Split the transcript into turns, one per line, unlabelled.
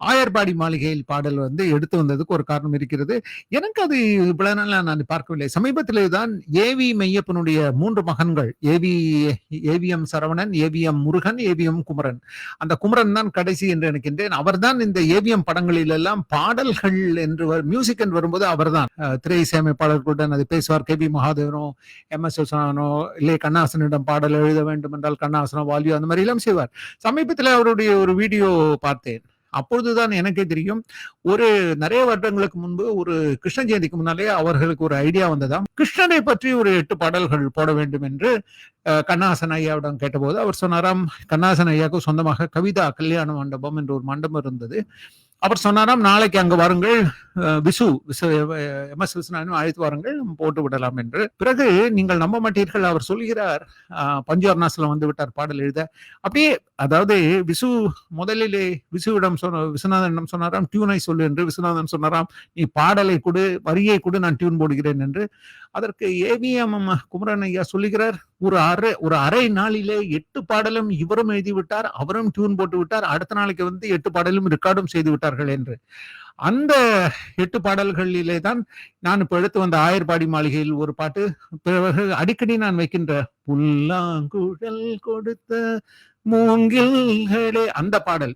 ஆயர்பாடி மாளிகையில் பாடல் வந்து எடுத்து வந்ததுக்கு ஒரு காரணம் இருக்கிறது. எனக்கு அது இவ்வளவு நாளா நான் பார்க்கவில்லை. சமீபத்திலே தான் ஏ.வி. மெய்யப்பனுடைய மூன்று மகன்கள். AV. AVM. Saravanan, AVM. Murugan, AVM. Kumaran. அந்த குமரன் தான் கடைசி என்று நினைக்கின்றேன். அவர்தான் இந்த ஏவிஎம் படங்களில் எல்லாம் பாடல்கள் என்று மியூசிக் என்று வரும்போது அவர்தான். திரை இசையமைப்பாளர்களுடன் அது பேசுவார். கே.பி. மகாதேவனோ, எம் எஸ் சுசானோ இல்லை கண்ணாசனிடம் பாடல் எழுத வேண்டும் என்றால் கண்ணதாசனோ, வாலியோ அந்த மாதிரி எல்லாம் செய்வார். சமீபத்தில் அவருடைய ஒரு வீடியோ பார்த்தேன். அப்பொழுதுதான் எனக்கே தெரியும். ஒரு நிறைய வருடங்களுக்கு முன்பு ஒரு கிருஷ்ண ஜெயந்திக்கு முன்னாலே அவர்களுக்கு ஒரு ஐடியா வந்ததாம். கிருஷ்ணனை பற்றி ஒரு எட்டு பாடல்கள் போட வேண்டும் என்று கண்ணாசன் ஐயாவிடம் கேட்டபோது அவர் சொன்னாராம், கண்ணாசன் ஐயாவுக்கு சொந்தமாக கவிதா கல்யாண மண்டபம் என்று ஒரு மண்டபம் இருந்தது. அவர் சொன்னாராம், "நாளைக்கு அங்கு வாருங்கள். அ விசு எம் எம்.எஸ். விஸ்வநாதனையும் அழைத்து வாருங்கள். போட்டு விடலாம்" என்று. பிறகு நீங்கள் நம்ப மாட்டீர்கள். அவர் சொல்கிறார், அ பஞ்சு அருணாசலம் வந்து விட்டார் பாடல் எழுத. அப்படியே அதாவது விசு முதலிலே விசுவிடம் சொன்ன விஸ்வநாதனிடம் சொன்னாராம், "டியூனை சொல்லு" என்று. விஸ்வநாதன் சொன்னாராம், "நீ பாடலை கொடு வரியை கொடு நான் டியூன் போடுகிறேன்" என்று. அதற்கு ஏ.வி.எம். குமரன் ஐயா சொல்லுகிறார், "ஒரு அரை ஒரு அரை நாளிலே எட்டு பாடலும் இவரும் எழுதி விட்டார் அவரும் டியூன் போட்டு விட்டார். அடுத்த நாளைக்கு வந்து எட்டு பாடலும் ரெக்கார்டும் செய்து விட்டார்கள்" என்று. அந்த எட்டு பாடல்களிலே தான் நான் இப்ப எடுத்து வந்த ஆயர்பாடி மாளிகையில் ஒரு பாட்டு. பிறகு அடிக்கடி நான் வைக்கின்ற புல்லாங்குழல் கொடுத்த மூங்கில்களே அந்த பாடல்.